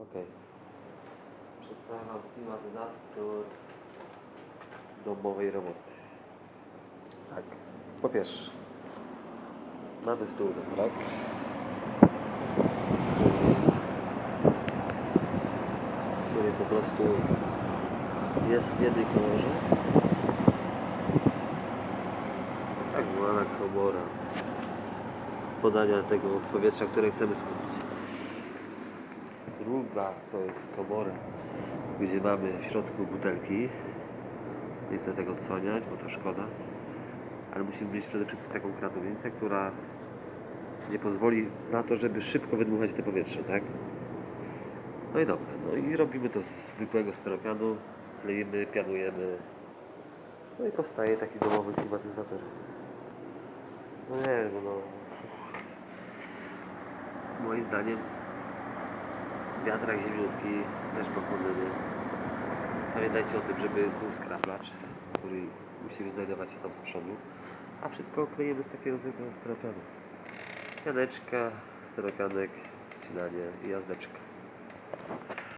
Ok. Przedstawiam Wam klimatyzator domowej roboty. Tak. Po pierwsze, mamy stół do brak. Który po prostu jest w jednej kolorze. Tak zwana komora podania tego powietrza, które chcemy skupić. Druga to jest komora, gdzie mamy w środku butelki. Nie chcę tego odsłaniać, bo to szkoda. Ale musimy mieć przede wszystkim taką kratownicę, która nie pozwoli na to, żeby szybko wydmuchać te powietrze, tak? No i dobra, no i robimy to z zwykłego styropianu, kleimy, pianujemy. No i powstaje taki domowy klimatyzator. No nie wiem, no. Moim zdaniem wiatrak zimniutki, też pochodzenie. Pamiętajcie o tym, żeby był skraplacz, który musi znajdować się tam z przodu, a wszystko kleimy z takiego zwykłego styropianu. Janeczka, styropianek, wcinanie i jazdeczka.